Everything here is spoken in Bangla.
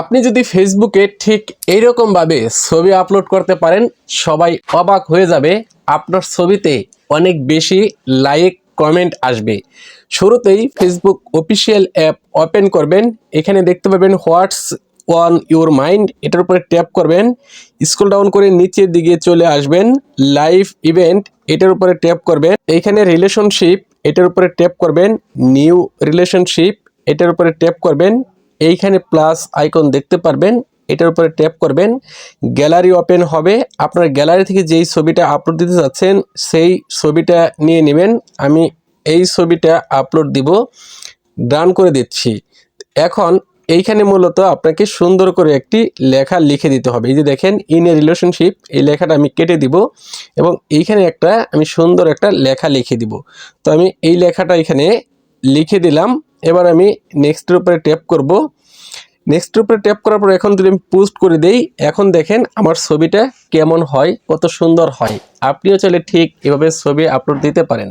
আপনি যদি ফেসবুকে ঠিক এইরকমভাবে ছবি আপলোড করতে পারেন, সবাই অবাক হয়ে যাবে। আপনার ছবিতে অনেক বেশি লাইক কমেন্ট আসবে। শুরুতেই ফেসবুক অফিসিয়াল অ্যাপ ওপেন করবেন। এখানে দেখতে পাবেন হোয়াটস ওয়ান ইউর মাইন্ড এটার উপরে ট্যাপ করবেন। স্ক্রল ডাউন করে নিচের দিকে চলে আসবেন। লাইভ ইভেন্ট এটার উপরে ট্যাপ করবেন। এইখানে রিলেশনশিপ এটার উপরে ট্যাপ করবেন। নিউ রিলেশনশিপ এটার উপরে ট্যাপ করবেন। এইখানে প্লাস আইকন দেখতে পারবেন, এটার উপরে ট্যাপ করবেন গ্যালারি ওপেন হবে। আপনার গ্যালারি থেকে যেই ছবিটা আপলোড দিতে যাচ্ছেন, সেই ছবিটা নিয়ে নেবেন। আমি এই ছবিটা আপলোড দিব ডান করে দিচ্ছি। এখন এইখানে মূলত আপনাকে সুন্দর করে একটি লেখা লিখে দিতে হবে। এই যে দেখেন ইন এ রিলেশনশিপ এই লেখাটা আমি কেটে দিব এবং এইখানে একটা, আমি সুন্দর একটা লেখা লিখে দিব। তো আমি এই লেখাটা এখানে লিখে দিলাম। এবার আমি নেক্সটের উপরে ট্যাপ করব। নেক্সটের উপরে ট্যাপ করার পর এখন যদি আমি পোস্ট করে দেই, এখন দেখেন আমার ছবিটা কেমন হয়, কত সুন্দর হয়। আপনিও চাইলে ঠিক এভাবে ছবি আপলোড দিতে পারেন।